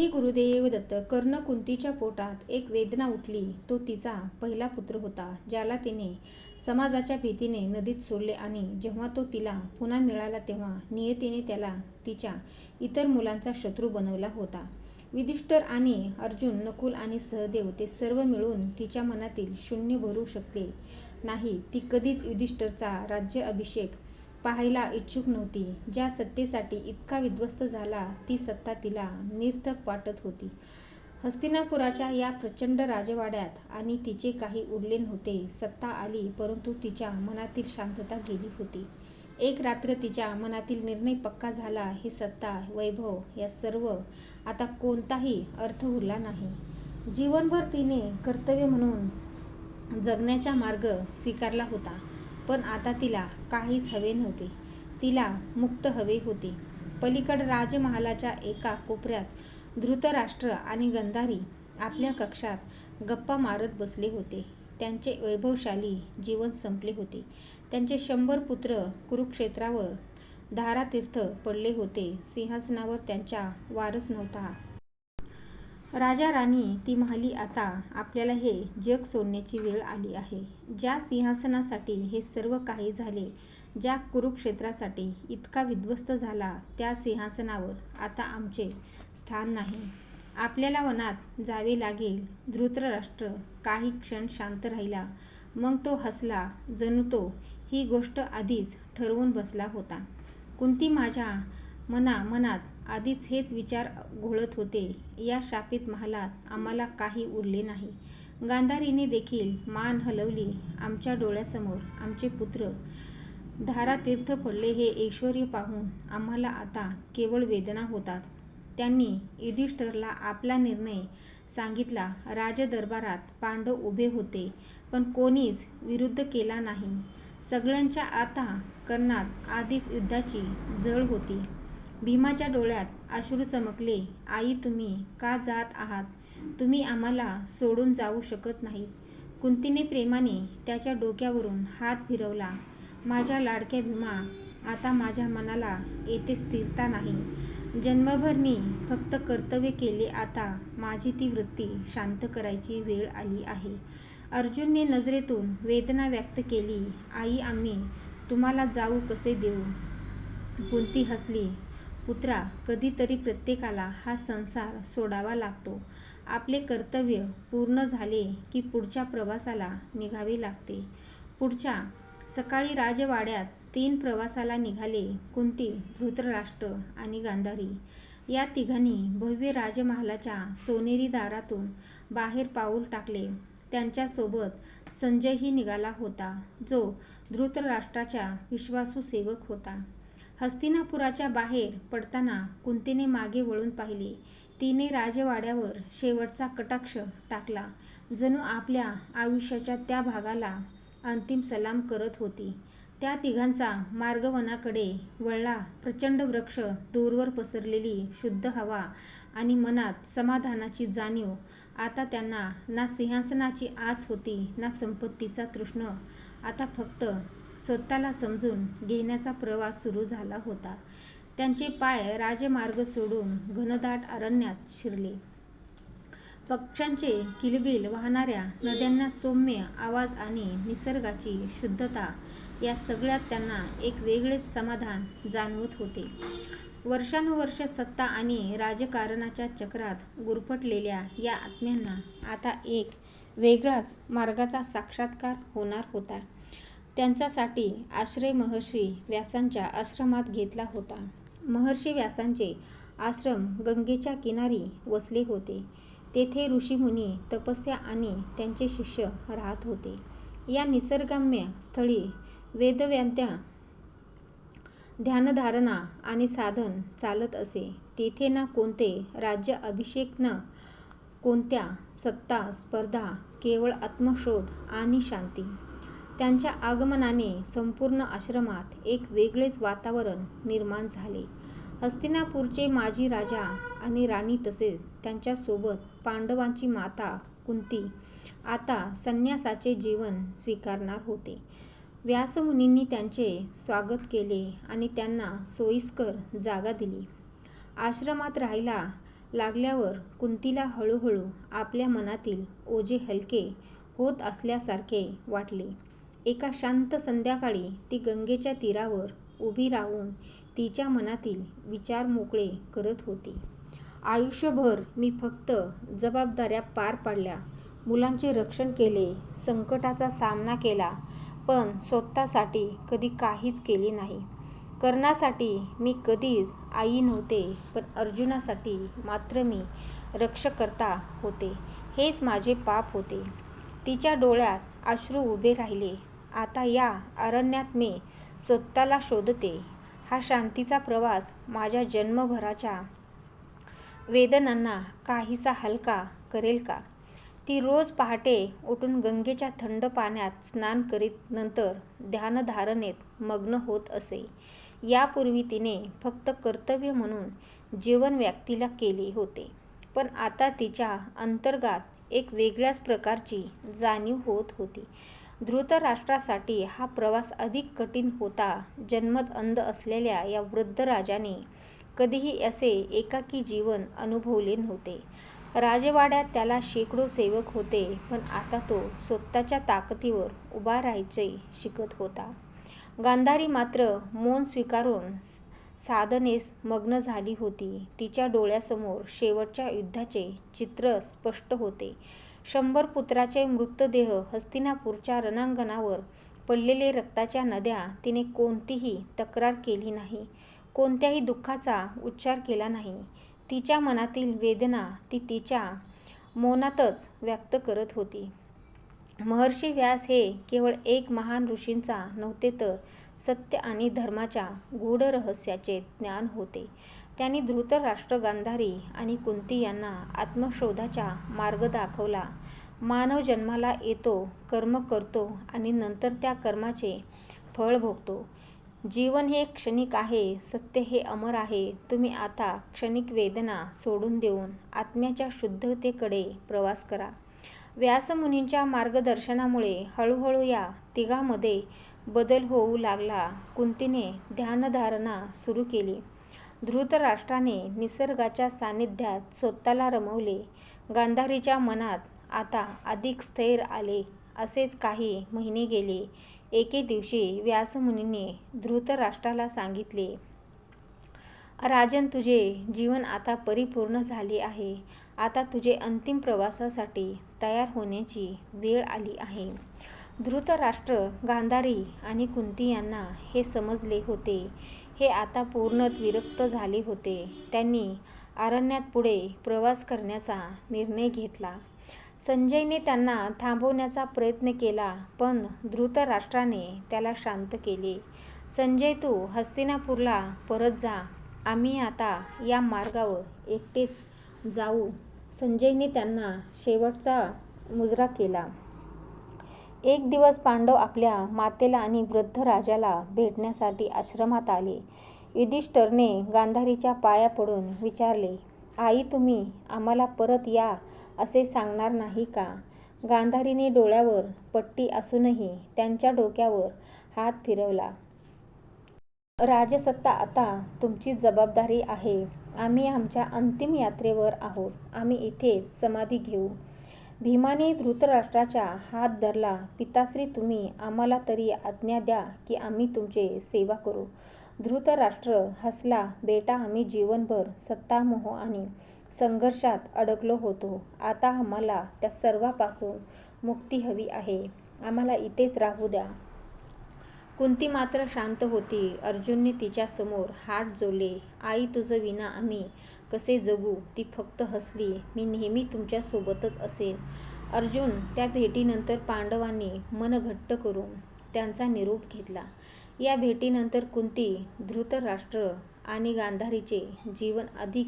ही गुरुदेव दत्त कर्ण कुंतीच्या पोटात एक वेदना उठली. तो तिचा पहिला पुत्र होता ज्याला तिने समाजाच्या भीतीने नदीत सोडले आणि जेव्हा तो तिला पुन्हा मिळाला तेव्हा नियतीने त्याला तिच्या इतर मुलांचा शत्रू बनवला होता. युधिष्ठिर आणि अर्जुन नकुल आणि सहदेव ते सर्व मिळून तिच्या मनातील शून्य भरू शकले नाही. ती कधीच युधिष्ठिरचा राज्य अभिषेक पाहायला इच्छुक नव्हती. ज्या सत्तेसाठी इतका विध्वस्त झाला ती सत्ता तिला निर्थक वाटत होती. हस्तिनापुराच्या या प्रचंड राजवाड्यात आणि तिचे काही उरले नव्हते सत्ता आली परंतु तिच्या मनातील शांतता गेली होती. एक रात्र तिच्या मनातील निर्णय पक्का झाला ही सत्ता वैभव या सर्व आता कोणताही अर्थ उरला नाही. जीवनभर तिने कर्तव्य म्हणून जगण्याचा मार्ग स्वीकारला होता. पण आता तिला काहीच हवे नव्हते. तिला मुक्त हवे होते. पलीकड राजमहालाच्या एका कोपऱ्यात धृतराष्ट्र आणि गंधारी आपल्या कक्षात गप्पा मारत बसले होते. त्यांचे वैभवशाली जीवन संपले होते. त्यांचे शंभर पुत्र कुरुक्षेत्रावर धारातीर्थ पडले होते. सिंहासनावर त्यांचा वारस नव्हता. राजा राणी ती म्हणाली आता आपल्याला हे जग सोडण्याची वेळ आली आहे. ज्या सिंहासनासाठी हे सर्व काही झाले ज्या कुरुक्षेत्रासाठी इतका विध्वस्त झाला त्या सिंहासनावर आता आमचे स्थान नाही. आपल्याला वनात जावे लागेल. धृतराष्ट्र काही क्षण शांत राहिला. मग तो हसला जणू तो ही गोष्ट आधीच ठरवून बसला होता. कुंती माझ्या मना मनात आधीच हेच विचार घोळत होते. या शापित महालात आम्हाला काही उरले नाही. गांधारीने देखील मान हलवली आमच्या डोळ्यासमोर. आमचे पुत्र धारातीर्थ पडले हे ऐश्वर पाहून आम्हाला आता केवळ वेदना होतात. त्यांनी युधिष्ठरला आपला निर्णय सांगितला. राजदरबारात पांडव उभे होते पण कोणीच विरुद्ध केला नाही. सगळ्यांच्या आता कर्णात आधीच युद्धाची जळ होती. भीमाच्या डोळ्यात अश्रू चमकले आई तुम्ही का जात आहात? तुम्ही आम्हाला सोडून जाऊ शकत नाहीत. कुंतीने प्रेमाने त्याच्या डोक्यावरून हात फिरवला माझ्या लाडक्या भीमा आता माझ्या मनाला येथे स्थिरता नाही. जन्मभर मी फक्त कर्तव्य केले आता माझी ती वृत्ती शांत करायची वेळ आली आहे. अर्जुनने नजरेतून वेदना व्यक्त केली आई आम्ही तुम्हाला जाऊ कसे देऊ? कुंती हसली पुत्रा कधीतरी प्रत्येकाला हा संसार सोडावा लागतो. आपले कर्तव्य पूर्ण झाले की पुढच्या प्रवासाला निघावे लागते. पुढच्या सकाळी राजवाड्यात तीन प्रवासाला निघाले कुंती धृतराष्ट्र आणि गांधारी. या तिघांनी भव्य राजमहालाच्या सोनेरी दारातून बाहेर पाऊल टाकले. त्यांच्यासोबत संजयही निघाला होता जो धृतराष्ट्राच्या विश्वासू सेवक होता. हस्तिनापुराच्या बाहेर पडताना कुंतीने मागे वळून पाहिले. तिने राजवाड्यावर शेवटचा कटाक्ष टाकला. जणू आपल्या आयुष्याच्या त्या भागाला अंतिम सलाम करत होती. त्या तिघांचा मार्गवनाकडे वळला. प्रचंड वृक्ष दूरवर पसरलेली शुद्ध हवा आणि मनात समाधानाची जाणीव. आता त्यांना ना सिंहासनाची आस होती ना संपत्तीचा तृष्ण. आता फक्त स्वतःला समजून घेण्याचा प्रवास सुरू झाला होता. त्यांचे पाय राजमार्ग सोडून घनदाट अरण्यात शिरले. पक्ष्यांचे किलबिल वाहणाऱ्या नद्यांना सौम्य आवाज आणि निसर्गाची शुद्धता या सगळ्यात त्यांना एक वेगळेच समाधान जाणवत होते. वर्षानुवर्ष सत्ता आणि राजकारणाच्या चक्रात गुरफटलेल्या या आत्म्यांना आता एक वेगळाच मार्गाचा साक्षात्कार होणार होता. त्यांच्यासाठी आश्रय महर्षी व्यासांच्या आश्रमात घेतला होता. महर्षी व्यासांचे आश्रम गंगेच्या किनारी वसले होते. तेथे ऋषीमुनी तपस्या आणि त्यांचे शिष्य राहत होते. या निसर्गम्य स्थळी वेदव्यांत्या ध्यानधारणा आणि साधन चालत असे. तेथे ना कोणते राज्य अभिषेक न कोणत्या सत्ता स्पर्धा केवळ आत्मशोध आणि शांती. त्यांच्या आगमनाने संपूर्ण आश्रमात एक वेगळेच वातावरण निर्माण झाले. हस्तिनापूरचे माजी राजा आणि राणी तसेच त्यांच्यासोबत पांडवांची माता कुंती आता संन्यासाचे जीवन स्वीकारणार होते. व्यासमुनींनी त्यांचे स्वागत केले आणि त्यांना सोयीस्कर जागा दिली. आश्रमात राहायला लागल्यावर कुंतीला हळूहळू आपल्या मनातील ओझे हलके होत असल्यासारखे वाटले. एका शांत संध्याकाळी ती गंगेच्या तीरावर उभी राहून तिच्या मनातील विचार मोकळे करत होती. आयुष्यभर मी फक्त जबाबदाऱ्या पार पाडल्या, मुलांचे रक्षण केले, संकटाचा सामना केला पण स्वतःसाठी कधी काहीच केले नाही. कर्णासाठी मी कधीच आई नव्हते पण अर्जुनासाठी मात्र मी रक्षकर्ता होते हेच माझे पाप होते. तिच्या डोळ्यात अश्रू उभे राहिले. आता या अरण्यात मी स्वतःला शोधते. हा शांतीचा प्रवास माझ्या जन्मभराच्या वेदनांना काहीसा हलका करेल का? ती रोज पहाटे उठून गंगेच्या थंड पाण्यात स्नान करीत नंतर ध्यानधारणेत मग्न होत असे. यापूर्वी तिने फक्त कर्तव्य म्हणून जीवन व्यक्तीला केले होते पण आता तिच्या अंतर्गात एक वेगळ्याच प्रकारची जाणीव होत होती. धृतराष्ट्रासाठी हा प्रवास अधिक कठीण होता. जन्मत अंध असलेल्या या वृद्ध राजाने कधीही असे एकाकी जीवन अनुभवले नव्हते. राजवाड्यात त्याला शेकडो सेवक होते पण आता तो स्वतःच्या ताकदीवर उभा राहायचे शिकत होता. गांधारी मात्र मौन स्वीकारून साधनेस मग्न झाली होती. तिच्या डोळ्यासमोर शेवटच्या युद्धाचे चित्र स्पष्ट होते. शंभर पुत्राचे मृतदेह, हस्तिनापूरच्या रणांगणावर पडलेले रक्ताच्या नद्या तिने कोणतीही तक्रार केली नाही, कोणत्याही दुःखाचा उच्चार केला नाही. तिच्या मनातील वेदना ती तिच्या मौनातच व्यक्त करत होती. महर्षी व्यास हे केवळ एक महान ऋषींचा नव्हते तर सत्य आणि धर्माच्या गूढ रहस्याचे ज्ञान होते. त्यांनी धृतराष्ट्र, गांधारी आणि कुंती यांना आत्मशोधाचा मार्ग दाखवला. मानव जन्माला येतो, कर्म करतो आणि नंतर त्या कर्माचे फळ भोगतो. जीवन हे क्षणिक आहे, सत्य हे अमर आहे. तुम्ही आता क्षणिक वेदना सोडून देऊन आत्म्याच्या शुद्धतेकडे प्रवास करा. व्यासमुनींच्या मार्गदर्शनामुळे हळूहळू या तिघांमध्ये बदल होऊ लागला. कुंतीने ध्यानधारणा सुरू केली. धृतराष्ट्राने निसर्गाच्या सान्निध्यात स्वतःला रमवले. गांधारीच्या मनात आता अधिक स्थैर्य आले. असेच काही महिने गेले. एके दिवशी व्यासमुनीने धृतराष्ट्राला सांगितले, राजन तुझे जीवन आता परिपूर्ण झाले आहे. आता तुझे अंतिम प्रवासासाठी तयार होण्याची वेळ आली आहे. धृतराष्ट्र, गांधारी आणि कुंती यांना हे समजले होते. हे आता पूर्ण विरक्त झाले होते. त्यांनी अरण्यात पुढे प्रवास करण्याचा निर्णय घेतला. संजयने त्यांना थांबवण्याचा प्रयत्न केला पण धृतराष्ट्राने त्याला शांत केले. संजय तू हस्तिनापूरला परत जा. आम्ही आता या मार्गावर एकटेच जाऊ. संजयने त्यांना शेवटचा मुजरा केला. एक दिवस पांडव आपल्या मातेला आणि वृद्ध राजाला भेटण्यासाठी आश्रमात आले. युधिष्ठरने गांधारीच्या पाया पडून विचारले, आई तुम्ही आम्हाला परत या असे सांगणार नाही का? गांधारीने डोळ्यावर पट्टी असूनही त्यांच्या डोक्यावर हात फिरवला. राजसत्ता आता तुमची जबाबदारी आहे. आम्ही आमच्या अंतिम यात्रेवर आहोत. आम्ही इथेच समाधी घेऊ. भीमाने धृतराष्ट्राचा हात धरला. पिताश्री तुम्ही आम्हाला तरी आज्ञा द्या की आम्ही तुमचे सेवा करू. धृतराष्ट्र हसला बेटा आम्ही जीवनभर सत्तामोह आणि संघर्षात अडकलो होतो. आता आम्हाला त्या सर्वापासून मुक्ती हवी आहे. आम्हाला इथेच राहू द्या. कुंती मात्र शांत होती. अर्जुनने तिच्यासमोर हात जोडले. आई तुझं विना आम्ही कसे जगू? ती फक्त हसली. मी नेहमी तुमच्यासोबतच असेन. अर्जुन त्या भेटीनंतर पांडवांनी मन घट्ट करून त्यांचा निरोप घेतला. या भेटीनंतर कुंती, धृतराष्ट्र आणि गांधारीचे जीवन अधिक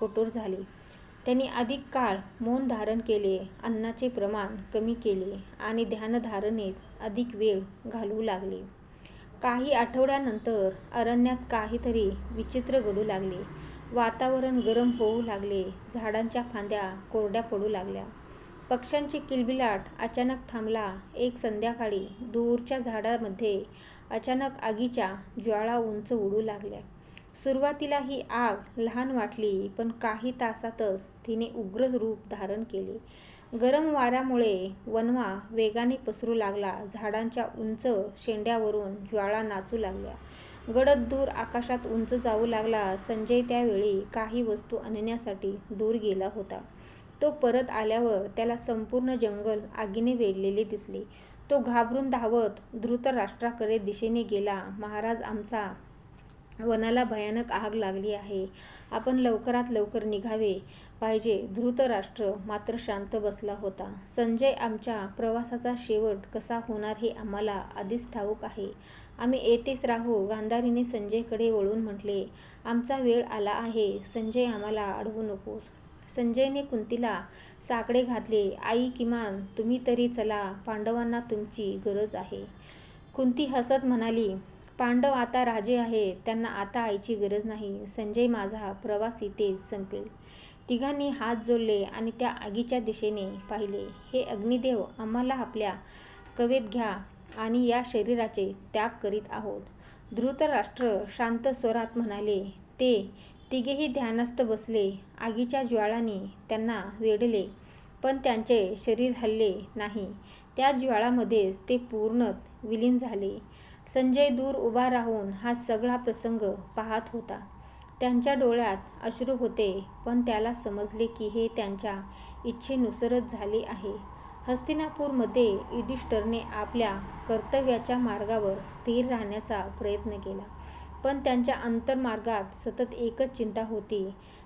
कठोर झाले. त्यांनी अधिक काळ मौन धारण केले, अन्नाचे प्रमाण कमी केले आणि ध्यानधारणेत अधिक वेळ घालवू लागले. काही आठवड्यानंतर अरण्यात काहीतरी विचित्र घडू लागले. वातावरण गरम होऊ लागले. झाडांच्या फांद्या कोरड्या पडू लागल्या. पक्ष्यांची किलबिलाट अचानक थांबला. एक संध्याकाळी दूरच्या झाडामध्ये अचानक आगीच्या ज्वाळा उंच उडू लागल्या. सुरुवातीला ही आग लहान वाटली पण काही तासातच तिने उग्र रूप धारण केले गरम वाऱ्यामुळे वनवा वेगाने पसरू लागला झाडांच्या उंच शेंड्यावरून ज्वाळा नाचू लागल्या गडद दूर आकाशात उंच जाऊ लागला. संजय त्यावेळी काही वस्तू आणण्यासाठी दूर गेला होता. तो परत आल्यावर त्याला संपूर्ण जंगल आगीने वेढलेले दिसले. तो घाबरून धावत धृतराष्ट्राकडे दिशेने गेला. महाराज आमचा वनाला भयानक आग लागली आहे. आपण लवकरात लवकर निघावे. पाहिजे धृतराष्ट्र मात्र शांत बसला होता. संजय आमच्या प्रवासाचा शेवट कसा होणार हे आम्हाला आधीच ठाऊक आहे. आम्ही येतेच राहू गांधारीने संजयकडे वळून म्हटले. आमचा वेळ आला आहे. संजय आम्हाला अडवू नकोस. संजयने कुंतीला साकडे घातले. आई किमान तुम्ही तरी चला. पांडवांना तुमची गरज आहे. कुंती हसत म्हणाली पांडव आता राजे आहे त्यांना आता आईची गरज नाही. संजय माझा प्रवास इथेच संपेल. तिघांनी हात जोडले आणि त्या आगीच्या दिशेने पाहिले. हे अग्निदेव आम्हाला आपल्या कवेत घ्या आणि या शरीराचे त्याग करीत आहोत. धृतराष्ट्र शांत स्वरात म्हणाले ते तिघेही ध्यानस्थ बसले. आगीच्या ज्वाळांनी त्यांना वेढले पण त्यांचे शरीर हल्ले नाही. त्या ज्वाळामध्येच ते पूर्णत विलीन झाले. संजय दूर उभा राहून हा सगळा प्रसंग पाहत होता. त्यांच्या डोळ्यात अश्रू होते पण त्याला समजले की हे त्यांच्या इच्छेनुसारच झाले आहे. हस्तिनापूरमध्ये युधिष्ठरने आपल्या कर्तव्याच्या मार्गावर स्थिर राहण्याचा प्रयत्न केला. पण त्यांच्या अंतर्मार्गात सतत एकच चिंता होती.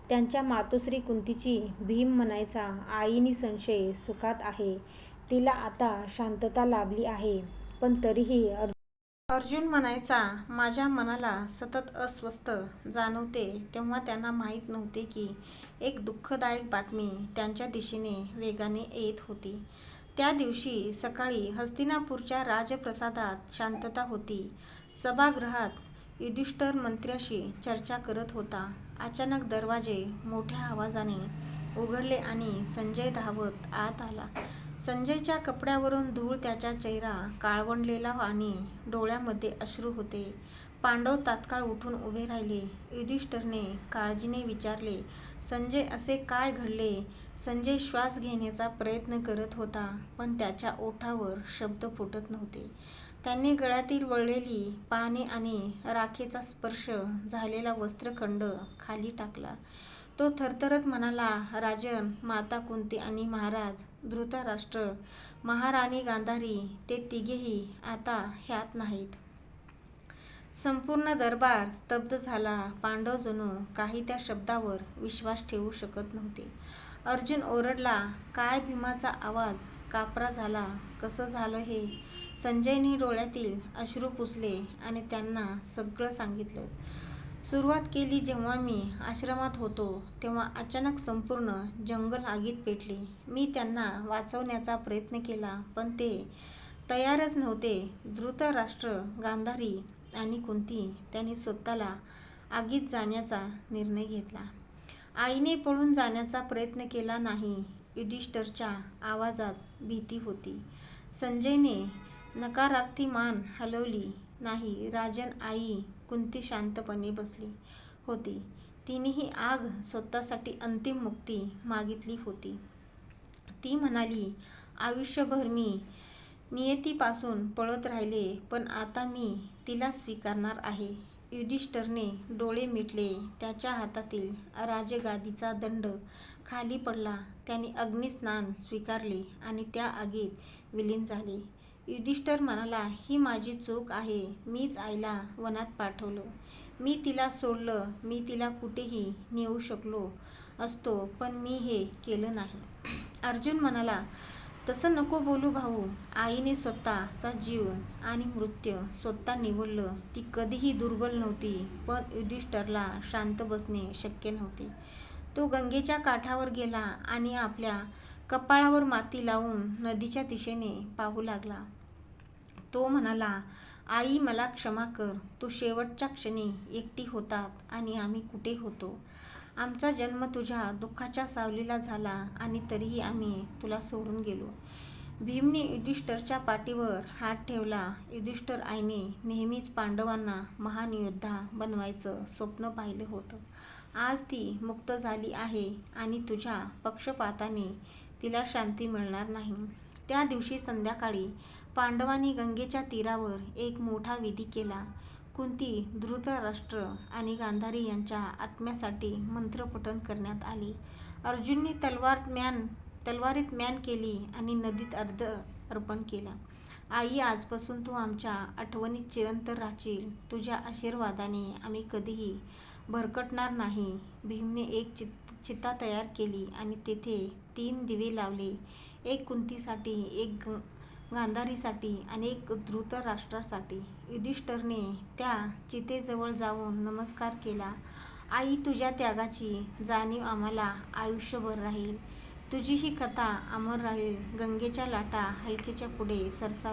त्यांच्या मातोश्री कुंतीची भीम म्हणायचा आईनी संशय सुखात आहे. तिला आता शांतता लाभली आहे पण तरीही अर्जुन अर्जुन म्हणायचा माझ्या मनाला सतत अस्वस्थ जाणवते तेव्हा त्यांना माहीत नव्हते की एक दुःखदायक बातमी त्यांच्या दिशेने वेगाने येत होती. त्या दिवशी सकाळी हस्तिनापूरच्या राजप्रसादात शांतता होती. सभागृहात युधिष्ठर मंत्र्याशी चर्चा करत होता. अचानक दरवाजे मोठ्या आवाजाने उघडले आणि संजय धावत आत आला. संजयच्या कपड्यावरून धूळ त्याचा चेहरा काळवंडलेला आणि डोळ्यामध्ये अश्रू होते. पांडव तात्काळ उठून उभे राहिले. युधिष्ठरने काळजीने विचारले संजय असे काय घडले संजय श्वास घेण्याचा प्रयत्न करत होता पण त्याच्या ओठावर शब्द फुटत नव्हते. त्यांनी गळ्यातील वळलेली पाने आणि राखेचा स्पर्श झालेला वस्त्रखंड खाली टाकला. तो थरथरत म्हणाला राजन माता कुंती आणि महाराज धृतराष्ट्र महाराणी गांधारी ते तिघेही आता ह्यात नाहीत. संपूर्ण दरबार स्तब्ध झाला. पांडव जणू काही त्या शब्दावर विश्वास ठेवू शकत नव्हते. अर्जुन ओरडला काय भीमाचा आवाज? कापरा झाला. कसं झालं हे? संजयने डोळ्यातील अश्रू पुसले आणि त्यांना सगळं सांगितलं. सुरुवात केली जेव्हा मी आश्रमात होतो तेव्हा अचानक संपूर्ण जंगल आगीत पेटले. मी त्यांना वाचवण्याचा प्रयत्न केला पण ते तयारच नव्हते. धृतराष्ट्र गांधारी आणि कुंती त्यांनी स्वतःला आगीत जाण्याचा निर्णय घेतला. आईने पळून जाण्याचा प्रयत्न केला नाही युधिष्ठरच्या आवाजात भीती होती. संजयने नकारार्थी मान हलवली. नाही. राजन आई कुंती शांतपणे बसली होती. तिने ही आग स्वतःसाठी अंतिम मुक्ती मागितली होती. ती म्हणाली आयुष्यभर मी नियतीपासून पळत राहिले पण आता मी तिला स्वीकारणार आहे. युधिष्ठरने डोळे मिटले. त्याच्या हातातील राजगादीचा दंड खाली पडला. त्याने अग्निस्नान स्वीकारले आणि त्या आगीत विलीन झाले. युधिष्ठर म्हणाला ही माझी चूक आहे. मीच आईला वनात पाठवलं. मी तिला सोडलं. मी तिला कुठेही नेऊ शकलो असतो पण मी हे केलं नाही. अर्जुन म्हणाला तसं नको बोलू भाऊ. आईने स्वतःचा जीव आणि मृत्यू स्वतः निवडलं. ती कधीही दुर्बल नव्हती पण युधिष्ठरला शांत बसणे शक्य नव्हते. तो गंगेच्या काठावर गेला आणि आपल्या कपाळावर माती लावून नदीच्या दिशेने पाहू लागला. तो म्हणाला आई मला क्षमा कर. तू शेवटच्या क्षणी एकटी होतात आणि आम्ही कुठे होतो? आमचा जन्म तुझ्या दुःखाच्या सावलीला झाला आणि तरीही आम्ही तुला सोडून गेलो भीमने युधिष्ठरच्या पाठीवर हात ठेवला. युधिष्ठर आईने नेहमीच पांडवांना महान योद्धा बनवायचं स्वप्न पाहिलं होतं. आज ती मुक्त झाली आहे आणि तुझ्या पक्षपाताने तिला शांती मिळणार नाही. त्या दिवशी संध्याकाळी पांडवांनी गंगेच्या तीरावर एक मोठा विधी केला. कुंती धृतराष्ट्र आणि गांधारी यांच्या आत्म्यासाठी मंत्रपठण करण्यात आले. अर्जुनने तलवार म्यान तलवारीत म्यान केली आणि नदीत अर्ध अर्पण केला. आई आजपासून तू आमच्या आठवणीत चिरंतर राहशील. तुझ्या आशीर्वादाने आम्ही कधीही भरकटणार नाही भीमने एक चित चिता तयार केली आणि तेथे तीन दिवे लावले. एक कुंतीसाठी एक ग गांधारीसाठी अनेक एक धृतराष्ट्रासाठी. युधिष्ठरने त्या चितेजवळ जाऊन नमस्कार केला. आई तुझ्या त्यागाची जाणीव आम्हाला आयुष्यभर राहील. तुझी ही कथा अमर राहील. गंगेच्या लाटा हलकेच्या पुढे सरसा